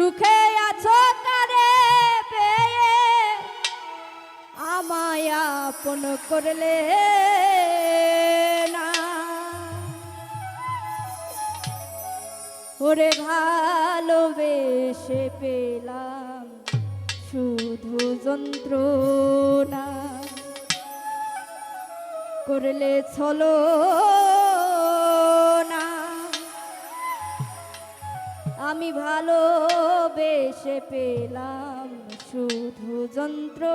সুখে আছো কারে পেয়ে? আমায় আপন করলে না। ওরে ভালোবেসে পেলাম শুধু যন্ত্রণা। করলে ছলো আমি ভালো ভালোবেসে পেলাম শুধু যন্ত্রণা।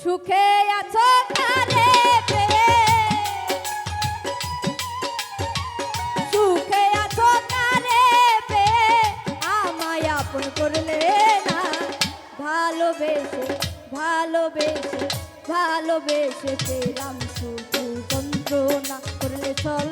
সুখে আছো সুখে আছো আমায় আপন করলে না। ভালোবেসে ভালোবেসে ভালোবেসে পেলাম শুধু চলো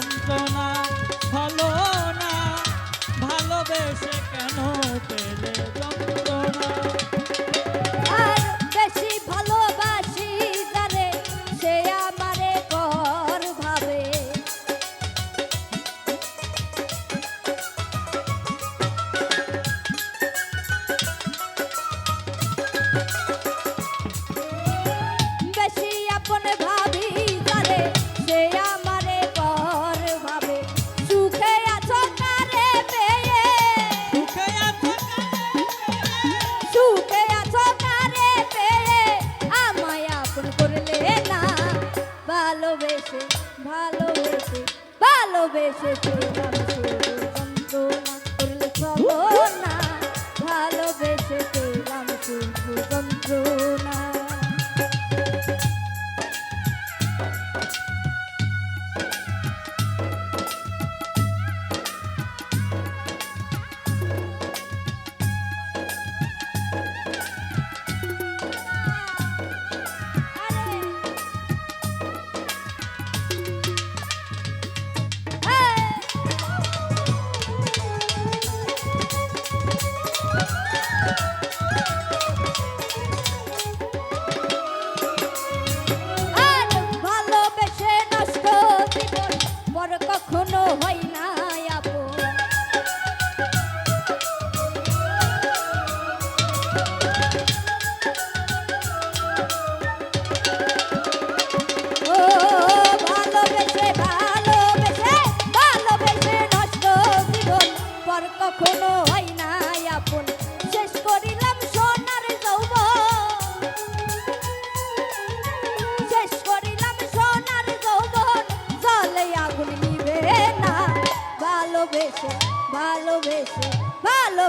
যন্ত্রণা হলো না ভালোবেসে কেন পেলে করলে না ভালোবেসে ভালোবেসে ভালোবেসে ছিলাম শুধু কখনো হয়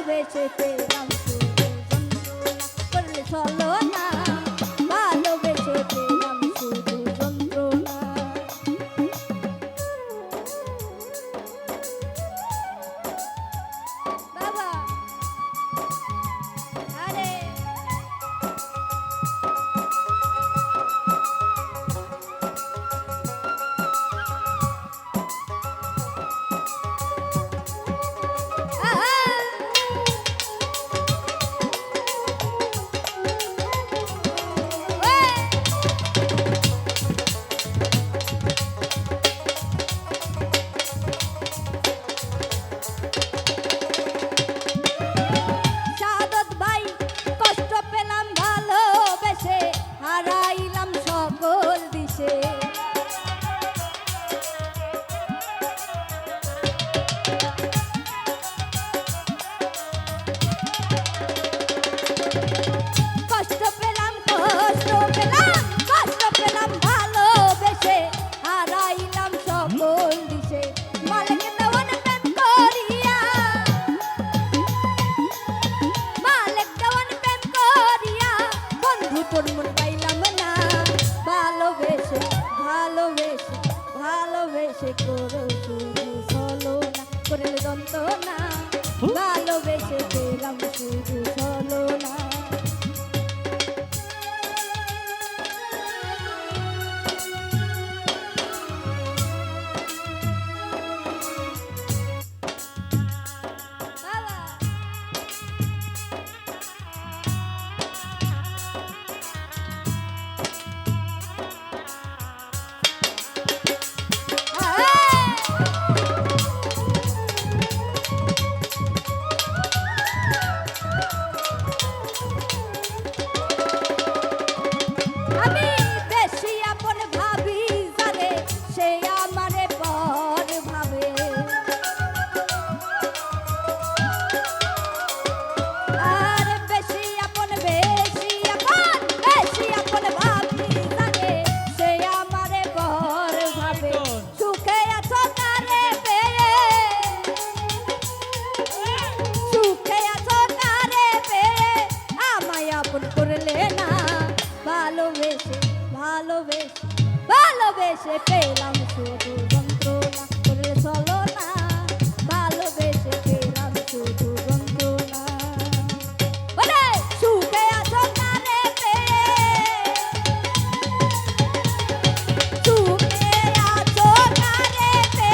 ভালোবেসে পেলাম করলে চলো। বন্ধু মন পাইলাম না। ভালোবেসে ভালোবেসে ভালোবেসে করো শুধু চলো না করলে যন্ত্রণা ভালোবেসে ভালোবেসে পেলাম শুধু